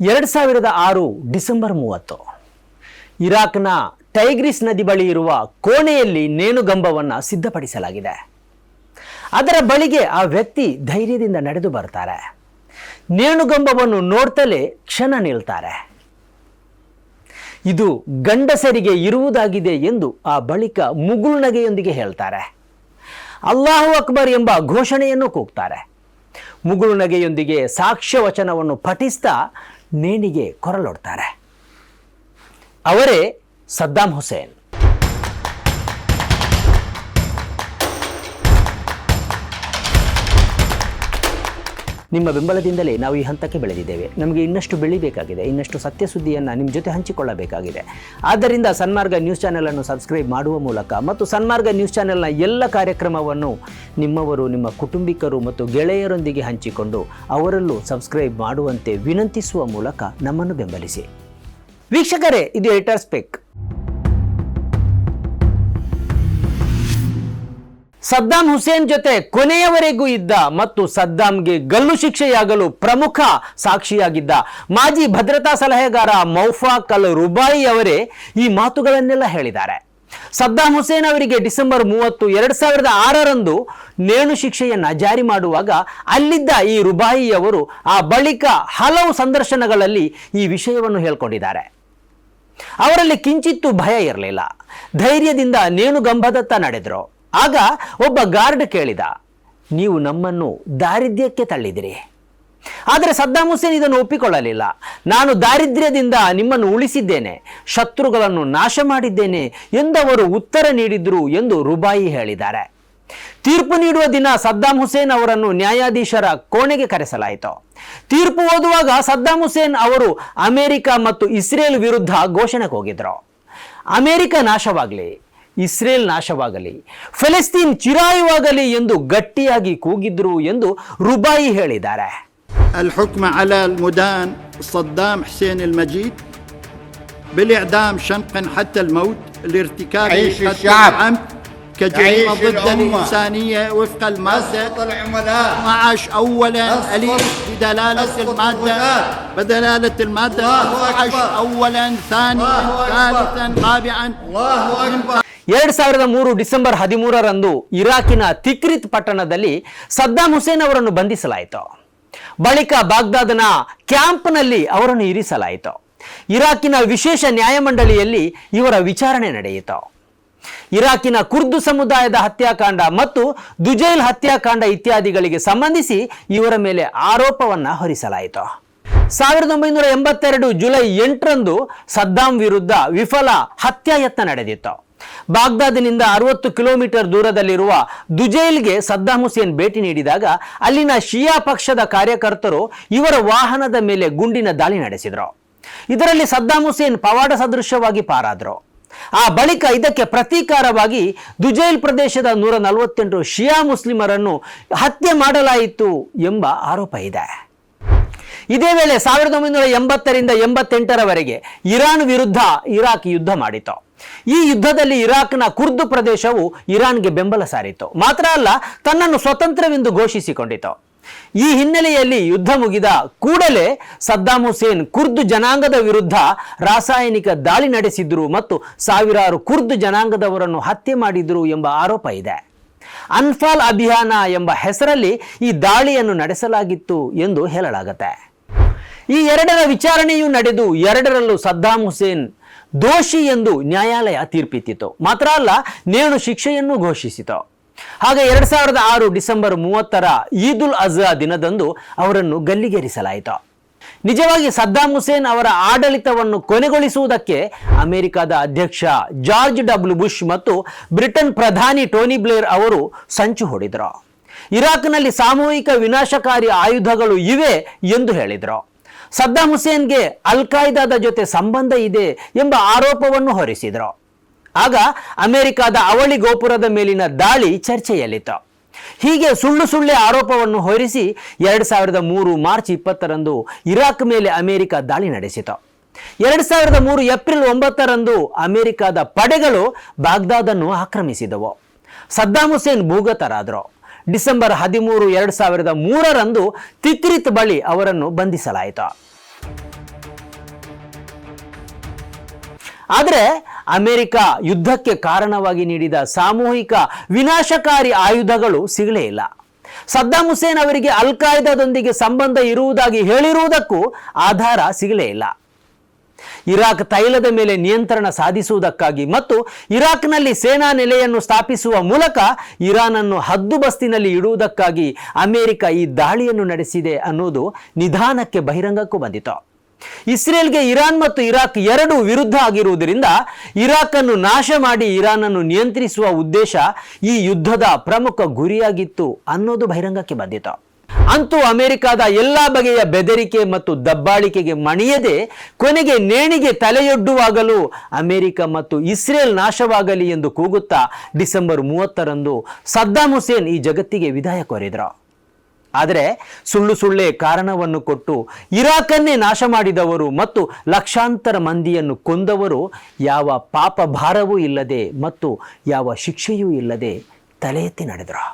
ಎರಡು ಸಾವಿರದ ಆರು ಡಿಸೆಂಬರ್ ಮೂವತ್ತು. ಇರಾಕ್ನ ಟೈಗ್ರಿಸ್ ನದಿ ಬಳಿ ಇರುವ ಕೋಣೆಯಲ್ಲಿ ನೇಣುಗಂಬವನ್ನು ಸಿದ್ಧಪಡಿಸಲಾಗಿದೆ. ಅದರ ಬಳಿಗೆ ಆ ವ್ಯಕ್ತಿ ಧೈರ್ಯದಿಂದ ನಡೆದು ಬರ್ತಾರೆ. ನೇಣುಗಂಬವನ್ನು ನೋಡ್ತಲೇ ಕ್ಷಣ ನಿಲ್ತಾರೆ. ಇದು ಗಂಡಸರಿಗೆ ಇರುವುದಾಗಿದೆ ಎಂದು ಆ ಬಳಿಕ ಮುಗುಳ್ನಗೆಯೊಂದಿಗೆ ಹೇಳ್ತಾರೆ. ಅಲ್ಲಾಹು ಅಕ್ಬರ್ ಎಂಬ ಘೋಷಣೆಯನ್ನು ಕೂಗ್ತಾರೆ. ಮುಗುಳುನಗೆಯೊಂದಿಗೆ ಸಾಕ್ಷ್ಯ ವಚನವನ್ನು ಪಠಿಸ್ತಾ ನೇಣಿಗೆ ಕೊರಲೊಡ್ತಾರೆ ಅವರೇ ಸದ್ದಾಂ ಹುಸೇನ್. ನಿಮ್ಮ ಬೆಂಬಲದಿಂದಲೇ ನಾವು ಈ ಹಂತಕ್ಕೆ ಬೆಳೆದಿದ್ದೇವೆ. ನಮಗೆ ಇನ್ನಷ್ಟು ಬೆಳಿಬೇಕಾಗಿದೆ ಇನ್ನಷ್ಟು ಸತ್ಯ ಸುದ್ದಿಯನ್ನು ನಿಮ್ಮ ಜೊತೆ ಹಂಚಿಕೊಳ್ಳಬೇಕಾಗಿದೆ. ಆದ್ದರಿಂದ ಸನ್ಮಾರ್ಗ ನ್ಯೂಸ್ ಚಾನೆಲನ್ನು ಸಬ್ಸ್ಕ್ರೈಬ್ ಮಾಡುವ ಮೂಲಕ ಮತ್ತು ಸನ್ಮಾರ್ಗ ನ್ಯೂಸ್ ಚಾನೆಲ್ನ ಎಲ್ಲ ಕಾರ್ಯಕ್ರಮವನ್ನು ನಿಮ್ಮವರು, ನಿಮ್ಮ ಕುಟುಂಬಿಕರು ಮತ್ತು ಗೆಳೆಯರೊಂದಿಗೆ ಹಂಚಿಕೊಂಡು ಅವರಲ್ಲೂ ಸಬ್ಸ್ಕ್ರೈಬ್ ಮಾಡುವಂತೆ ವಿನಂತಿಸುವ ಮೂಲಕ ನಮ್ಮನ್ನು ಬೆಂಬಲಿಸಿ. ವೀಕ್ಷಕರೇ, ಇದು ಎಡಿಟರ್ ಸ್ಪೆಕ್ ಸದ್ದಾಂ ಹುಸೇನ್ ಜೊತೆ ಕೊನೆಯವರೆಗೂ ಇದ್ದ ಮತ್ತು ಸದ್ದಾಂಗೆ ಗಲ್ಲು ಶಿಕ್ಷೆಯಾಗಲು ಪ್ರಮುಖ ಸಾಕ್ಷಿಯಾಗಿದ್ದ ಮಾಜಿ ಭದ್ರತಾ ಸಲಹೆಗಾರ ಮೌಫಾಕ್ ಅಲ್ ರುಬಾಯಿ ಅವರೇ ಈ ಮಾತುಗಳನ್ನೆಲ್ಲ ಹೇಳಿದ್ದಾರೆ. ಸದ್ದಾಂ ಹುಸೇನ್ ಅವರಿಗೆ ಡಿಸೆಂಬರ್ ಮೂವತ್ತು ಎರಡ್ ಸಾವಿರದ ಆರರಂದು ನೇಣು ಶಿಕ್ಷೆಯನ್ನ ಜಾರಿ ಮಾಡುವಾಗ ಅಲ್ಲಿದ್ದ ಈ ರುಬಾಯಿ ಅವರು ಆ ಬಳಿಕ ಹಲವು ಸಂದರ್ಶನಗಳಲ್ಲಿ ಈ ವಿಷಯವನ್ನು ಹೇಳ್ಕೊಂಡಿದ್ದಾರೆ. ಅವರಲ್ಲಿ ಕಿಂಚಿತ್ತೂ ಭಯ ಇರಲಿಲ್ಲ. ಧೈರ್ಯದಿಂದ ನೇಣುಗಂಬದತ್ತ ನಡೆದ್ರು. ಆಗ ಒಬ್ಬ ಗಾರ್ಡ್ ಕೇಳಿದ, ನೀವು ನಮ್ಮನ್ನು ದಾರಿದ್ರ್ಯಕ್ಕೆ ತಳ್ಳಿದಿರಿ. ಆದರೆ ಸದ್ದಾಂ ಹುಸೇನ್ ಇದನ್ನು ಒಪ್ಪಿಕೊಳ್ಳಲಿಲ್ಲ. ನಾನು ದಾರಿದ್ರ್ಯದಿಂದ ನಿಮ್ಮನ್ನು ಉಳಿಸಿದ್ದೇನೆ, ಶತ್ರುಗಳನ್ನು ನಾಶ ಮಾಡಿದ್ದೇನೆ ಎಂದವರು ಉತ್ತರ ನೀಡಿದ್ರು ಎಂದು ರುಬಾಯಿ ಹೇಳಿದ್ದಾರೆ. ತೀರ್ಪು ನೀಡುವ ದಿನ ಸದ್ದಾಂ ಹುಸೇನ್ ಅವರನ್ನು ನ್ಯಾಯಾಧೀಶರ ಕೋಣೆಗೆ ಕರೆಸಲಾಯಿತು. ತೀರ್ಪು ಓದುವಾಗ ಸದ್ದಾಂ ಹುಸೇನ್ ಅವರು ಅಮೆರಿಕ ಮತ್ತು ಇಸ್ರೇಲ್ ವಿರುದ್ಧ ಘೋಷಣೆಗೆ ಹೋಗಿದ್ರು. ಅಮೆರಿಕ ನಾಶವಾಗಲಿ ಇಸ್ರೇಲ್ ನಾಶವಾಗಲಿ ಫೆಲೆಸ್ತೀನ್ ಚಿರಾಯುವಾಗಲಿ ಎಂದು ಗಟ್ಟಿಯಾಗಿ ಕೂಗಿದ್ರು ಎಂದು ರುಬಾಯಿ ಹೇಳಿದ್ದಾರೆ الحكم على المدان صدام حسين المجيد بالإعدام شنقا حتى الموت لارتكاب يعيش قتل الشعب. العمد كجريمة يعيش ضد الأمة. الإنسانية وفق المادة اسقط العملاء 12 أولا أسقط- أليف بدلالة أسقط المادة الولاة. بدلالة المادة الله 12 أكبر. أولا ثانيا الله أكبر. ثالثا رابعا الله اكبر ಎರಡ್ ಸಾವಿರದ ಮೂರು ಡಿಸೆಂಬರ್ ಹದಿಮೂರರಂದು ಇರಾಕಿನ ತಿಕ್ರಿತ್ ಪಟ್ಟಣದಲ್ಲಿ ಸದ್ದಾಂ ಹುಸೇನ್ ಅವರನ್ನು ಬಂಧಿಸಲಾಯಿತು. ಬಳಿಕ ಬಾಗ್ದಾದ್ನ ಕ್ಯಾಂಪ್ನಲ್ಲಿ ಅವರನ್ನು ಇರಿಸಲಾಯಿತು. ಇರಾಕಿನ ವಿಶೇಷ ನ್ಯಾಯಮಂಡಳಿಯಲ್ಲಿ ಇವರ ವಿಚಾರಣೆ ನಡೆಯಿತು. ಇರಾಕಿನ ಕುರ್ದು ಸಮುದಾಯದ ಹತ್ಯಾಕಾಂಡ ಮತ್ತು ದುಜೈಲ್ ಹತ್ಯಾಕಾಂಡ ಇತ್ಯಾದಿಗಳಿಗೆ ಸಂಬಂಧಿಸಿ ಇವರ ಮೇಲೆ ಆರೋಪವನ್ನ ಹೊರಿಸಲಾಯಿತು. ಸಾವಿರದ ಒಂಬೈನೂರ ಎಂಬತ್ತೆರಡು ಜುಲೈ ಎಂಟರಂದು ಸದ್ದಾಂ ವಿರುದ್ಧ ವಿಫಲ ಹತ್ಯಾಯತ್ನ ನಡೆದಿತ್ತು. ಬಾಗ್ದಾದಿನಿಂದ ಅರವತ್ತು ಕಿಲೋಮೀಟರ್ ದೂರದಲ್ಲಿರುವ ದುಜೈಲ್ಗೆ ಸದ್ದಾಂ ಹುಸೇನ್ ಭೇಟಿ ನೀಡಿದಾಗ ಅಲ್ಲಿನ ಶಿಯಾ ಪಕ್ಷದ ಕಾರ್ಯಕರ್ತರು ಇವರ ವಾಹನದ ಮೇಲೆ ಗುಂಡಿನ ದಾಳಿ ನಡೆಸಿದರು. ಇದರಲ್ಲಿ ಸದ್ದಾಂ ಹುಸೇನ್ ಪವಾಡ ಸದೃಶ್ಯವಾಗಿ ಪಾರಾದರು. ಆ ಬಳಿಕ ಇದಕ್ಕೆ ಪ್ರತೀಕಾರವಾಗಿ ದುಜೈಲ್ ಪ್ರದೇಶದ ನೂರ ನಲವತ್ತೆಂಟು ಶಿಯಾ ಮುಸ್ಲಿಮರನ್ನು ಹತ್ಯೆ ಮಾಡಲಾಯಿತು ಎಂಬ ಆರೋಪ ಇದೆ. ಇದೇ ವೇಳೆ ಸಾವಿರದ ಒಂಬೈನೂರ ಎಂಬತ್ತರಿಂದ ಎಂಬತ್ತೆಂಟರವರೆಗೆ ಇರಾನ್ ವಿರುದ್ಧ ಇರಾಕ್ ಯುದ್ಧ ಮಾಡಿತು. ಈ ಯುದ್ಧದಲ್ಲಿ ಇರಾಕ್ನ ಕುರ್ದು ಪ್ರದೇಶವು ಇರಾನ್ಗೆ ಬೆಂಬಲ ಸಾರಿತು ಮಾತ್ರ ಅಲ್ಲ, ತನ್ನನ್ನು ಸ್ವತಂತ್ರವೆಂದು ಘೋಷಿಸಿಕೊಂಡಿತು. ಈ ಹಿನ್ನೆಲೆಯಲ್ಲಿ ಯುದ್ಧ ಮುಗಿದ ಕೂಡಲೇ ಸದ್ದಾಂ ಹುಸೇನ್ ಕುರ್ದು ಜನಾಂಗದ ವಿರುದ್ಧ ರಾಸಾಯನಿಕ ದಾಳಿ ನಡೆಸಿದ್ರು ಮತ್ತು ಸಾವಿರಾರು ಕುರ್ದು ಜನಾಂಗದವರನ್ನು ಹತ್ಯೆ ಮಾಡಿದ್ರು ಎಂಬ ಆರೋಪ ಇದೆ. ಅನ್ಫಾಲ್ ಅಭಿಯಾನ ಎಂಬ ಹೆಸರಲ್ಲಿ ಈ ದಾಳಿಯನ್ನು ನಡೆಸಲಾಗಿತ್ತು ಎಂದು ಹೇಳಲಾಗುತ್ತೆ. ಈ ಎರಡರ ವಿಚಾರಣೆಯೂ ನಡೆದು, ಎರಡರಲ್ಲೂ ಸದ್ದಾಂ ಹುಸೇನ್ ದೋಷಿ ಎಂದು ನ್ಯಾಯಾಲಯ ತೀರ್ಪಿತ್ತಿತು ಮಾತ್ರ ಅಲ್ಲ, ನೇಣು ಶಿಕ್ಷೆಯನ್ನು ಘೋಷಿಸಿತು. ಹಾಗೆ ಎರಡ್ ಸಾವಿರದ ಆರು ಡಿಸೆಂಬರ್ ಮೂವತ್ತರ ಈದ್ ಉಲ್ ಅಜ್ಹಾ ದಿನದಂದು ಅವರನ್ನು ಗಲ್ಲಿಗೇರಿಸಲಾಯಿತು. ನಿಜವಾಗಿ ಸದ್ದಾಂ ಹುಸೇನ್ ಅವರ ಆಡಳಿತವನ್ನು ಕೊನೆಗೊಳಿಸುವುದಕ್ಕೆ ಅಮೆರಿಕದ ಅಧ್ಯಕ್ಷ ಜಾರ್ಜ್ ಡಬ್ಲ್ಯೂ ಬುಷ್ ಮತ್ತು ಬ್ರಿಟನ್ ಪ್ರಧಾನಿ ಟೋನಿ ಬ್ಲೇರ್ ಅವರು ಸಂಚು ಹೊಡೆದರು. ಇರಾಕ್ನಲ್ಲಿ ಸಾಮೂಹಿಕ ವಿನಾಶಕಾರಿ ಆಯುಧಗಳು ಇವೆ ಎಂದು ಹೇಳಿದರು. ಸದ್ದಾಂ ಹುಸೇನ್ಗೆ ಅಲ್ ಕಾಯ್ದಾದ ಜೊತೆ ಸಂಬಂಧ ಇದೆ ಎಂಬ ಆರೋಪವನ್ನು ಹೊರಿಸಿದರು. ಆಗ ಅಮೆರಿಕದ ಅವಳಿ ಗೋಪುರದ ಮೇಲಿನ ದಾಳಿ ಚರ್ಚೆಯಲ್ಲಿತ್ತು. ಹೀಗೆ ಸುಳ್ಳು ಸುಳ್ಳೆ ಆರೋಪವನ್ನು ಹೊರಿಸಿ ಎರಡು ಸಾವಿರದ ಮೂರು ಮಾರ್ಚ್ ಇಪ್ಪತ್ತರಂದು ಇರಾಕ್ ಮೇಲೆ ಅಮೆರಿಕ ದಾಳಿ ನಡೆಸಿತು. ಎರಡು ಸಾವಿರದ ಮೂರು ಏಪ್ರಿಲ್ ಒಂಬತ್ತರಂದು ಅಮೆರಿಕದ ಪಡೆಗಳು ಬಾಗ್ದಾದನ್ನು ಆಕ್ರಮಿಸಿದವು. ಸದ್ದಾಂ ಹುಸೇನ್ ಭೂಗತರಾದರು. ಡಿಸೆಂಬರ್ ಹದಿಮೂರು ಎರಡು ಸಾವಿರದ ಮೂರರಂದು ತಿತ್ರಿತ್ ಬಳಿ ಅವರನ್ನು ಬಂಧಿಸಲಾಯಿತು. ಆದರೆ ಅಮೆರಿಕ ಯುದ್ಧಕ್ಕೆ ಕಾರಣವಾಗಿ ನೀಡಿದ ಸಾಮೂಹಿಕ ವಿನಾಶಕಾರಿ ಆಯುಧಗಳು ಸಿಗಲೇ ಇಲ್ಲ. ಸದ್ದಾಂ ಹುಸೇನ್ ಅವರಿಗೆ ಅಲ್ ಕಾಯ್ದಾದೊಂದಿಗೆ ಸಂಬಂಧ ಇರುವುದಾಗಿ ಹೇಳಿರುವುದಕ್ಕೂ ಆಧಾರ ಸಿಗಲೇ ಇಲ್ಲ. ಇರಾಕ್ ತೈಲದ ಮೇಲೆ ನಿಯಂತ್ರಣ ಸಾಧಿಸುವುದಕ್ಕಾಗಿ ಮತ್ತು ಇರಾಕ್ನಲ್ಲಿ ಸೇನಾ ನೆಲೆಯನ್ನು ಸ್ಥಾಪಿಸುವ ಮೂಲಕ ಇರಾನ್ ಅನ್ನು ಹದ್ದುಬಸ್ತಿನಲ್ಲಿ ಇಡುವುದಕ್ಕಾಗಿ ಅಮೆರಿಕ ಈ ದಾಳಿಯನ್ನು ನಡೆಸಿದೆ ಅನ್ನೋದು ನಿಧಾನಕ್ಕೆ ಬಹಿರಂಗಕ್ಕೂ ಬಂದಿತು ಇಸ್ರೇಲ್ಗೆ ಇರಾನ್ ಮತ್ತು ಇರಾಕ್ ಎರಡು ವಿರುದ್ಧ ಆಗಿರುವುದರಿಂದ ಇರಾಕ್ ಅನ್ನು ನಾಶ ಮಾಡಿ ಇರಾನ್ ಅನ್ನು ನಿಯಂತ್ರಿಸುವ ಉದ್ದೇಶ ಈ ಯುದ್ಧದ ಪ್ರಮುಖ ಗುರಿಯಾಗಿತ್ತು ಅನ್ನೋದು ಬಹಿರಂಗಕ್ಕೆ ಬಂದಿತು ಅಂತೂ ಅಮೆರಿಕದ ಎಲ್ಲ ಬಗೆಯ ಬೆದರಿಕೆ ಮತ್ತು ದಬ್ಬಾಳಿಕೆಗೆ ಮಣಿಯದೆ ಕೊನೆಗೆ ನೇಣಿಗೆ ತಲೆಯೊಡ್ಡುವಾಗಲೂ ಅಮೆರಿಕ ಮತ್ತು ಇಸ್ರೇಲ್ ನಾಶವಾಗಲಿ ಎಂದು ಕೂಗುತ್ತಾ ಡಿಸೆಂಬರ್ ಮೂವತ್ತರಂದು ಸದ್ದಾಂ ಹುಸೇನ್ ಈ ಜಗತ್ತಿಗೆ ವಿದಾಯ ಕೋರಿದ್ರು. ಆದರೆ ಸುಳ್ಳು ಸುಳ್ಳೆ ಕಾರಣವನ್ನು ಕೊಟ್ಟು ಇರಾಕನ್ನೇ ನಾಶ ಮಾಡಿದವರು ಮತ್ತು ಲಕ್ಷಾಂತರ ಮಂದಿಯನ್ನು ಕೊಂದವರು ಯಾವ ಪಾಪ ಭಾರವೂ ಇಲ್ಲದೆ ಮತ್ತು ಯಾವ ಶಿಕ್ಷೆಯೂ ಇಲ್ಲದೆ ತಲೆ ಎತ್ತಿ ನಡೆದರು.